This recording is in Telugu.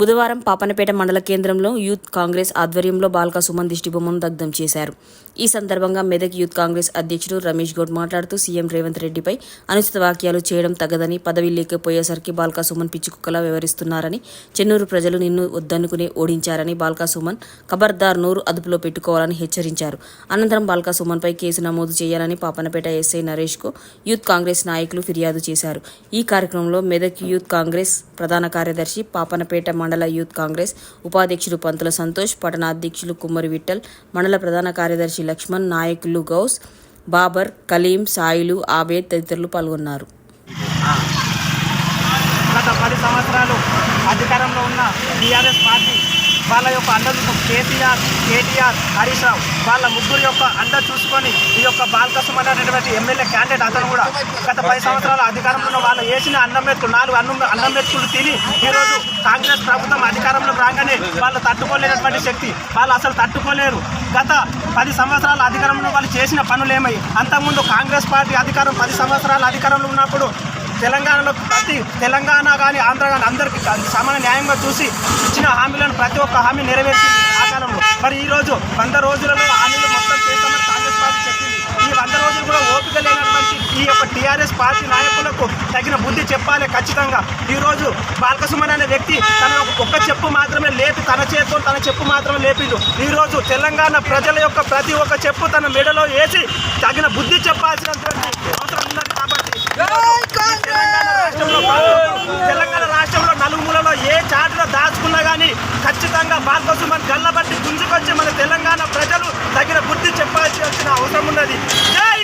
బుధవారం పాపనపేట మండల కేంద్రంలో యూత్ కాంగ్రెస్ ఆధ్వర్యంలో బాల్కా సుమన్ దిష్టిబొమ్మను దగ్ధం చేశారు. ఈ సందర్భంగా మెదక్ యూత్ కాంగ్రెస్ అధ్యక్షుడు రమేష్ గౌడ్ మాట్లాడుతూ సీఎం రేవంత్ రెడ్డిపై అనుచిత వ్యాఖ్యలు చేయడం తగదని పదవి లేకపోయేసరికి బాల్కా సుమన్ పిచ్చుకుక్కలా వ్యవహరిస్తున్నారని చెన్నూరు ప్రజలు నిన్ను వద్దనుకునే ఓడించారని బాల్కా సుమన్ ఖబర్దార్ నోరు అదుపులో పెట్టుకోవాలని హెచ్చరించారు. అనంతరం బాల్కా సుమన్పై కేసు నమోదు చేయాలని పాపనపేట ఎస్ఐ నరేష్కు యూత్ కాంగ్రెస్ నాయకులు ఫిర్యాదు చేశారు. ఈ కార్యక్రమంలో మెదక్ యూత్ కాంగ్రెస్ ప్రధాన కార్యదర్శి పాపనపేట మండల యూత్ కాంగ్రెస్ ఉపాధ్యక్షుడు పంతుల సంతోష్ పట్టణ అధ్యక్షులు కుమ్మరి విఠల్ మండల ప్రధాన కార్యదర్శి లక్ష్మణ్ నాయకులు గౌస్ బాబర్ కలీం సాయిలు ఆబేద్ తదితరులు పాల్గొన్నారు. గత పది సంవత్సరాలు అధికారంలో ఉన్న టీఆర్ఎస్ పార్టీ వాళ్ళ యొక్క అండ కేటీఆర్ కేటీఆర్ హరీష్ రావు వాళ్ళ ముగ్గురు యొక్క అండ చూసుకొని ఈ యొక్క బాలకృష్ణ అనేటువంటి ఎమ్మెల్యే క్యాండిడేట్ అతను కూడా గత పది సంవత్సరాల అధికారంలో ఉన్న వాళ్ళు వేసిన అన్నం మెతుకులు నాలుగు అన్నం అన్నం మెతుకులు తిని ఈరోజు కాంగ్రెస్ ప్రభుత్వం అధికారంలో రాగానే వాళ్ళు తట్టుకోలేనటువంటి శక్తి. వాళ్ళు అసలు తట్టుకోలేరు. గత పది సంవత్సరాల అధికారంలో వాళ్ళు చేసిన పనులు ఏమై అంతకుముందు కాంగ్రెస్ పార్టీ అధికారం పది సంవత్సరాల అధికారంలో ఉన్నప్పుడు తెలంగాణలో ప్రతి తెలంగాణ కానీ ఆంధ్ర కానీ అందరికీ సమాన న్యాయంగా చూసి ఇచ్చిన హామీలను ప్రతి ఒక్క హామీ నెరవేర్చింది ఆ కాలంలో మరి ఈరోజు వంద రోజులలో హామీలు మొత్తం చేస్తామని కాంగ్రెస్ పార్టీ చెప్పింది. ఈ వంద రోజులు కూడా ఓపిక లేనటువంటి ఈ యొక్క టీఆర్ఎస్ పార్టీ నాయకులకు తగిన బుద్ధి చెప్పాలి ఖచ్చితంగా. ఈరోజు బాలకసుమన్ అనే వ్యక్తి తన ఒక్క చెప్పు మాత్రమే లేపి తన చేతితో తన చెప్పు మాత్రమే లేపిండు. ఈ రోజు తెలంగాణ ప్రజల యొక్క ప్రతి ఒక్క చెప్పు తన మెడలో వేసి తగిన బుద్ధి చెప్పాల్సినటువంటి అవసరం ఉన్నది కాబట్టి తెలంగాణ రాష్ట్రంలో తెలంగాణ రాష్ట్రంలో నలుమూలలో ఏ చాటులో దాచుకున్నా కానీ ఖచ్చితంగా బాలకసుమన్ గల్లబట్టి గుంజుకొచ్చి మన తెలంగాణ ప్రజలు తగిన బుద్ధి చెప్పాల్సి వచ్చిన అవసరం ఉన్నది. జై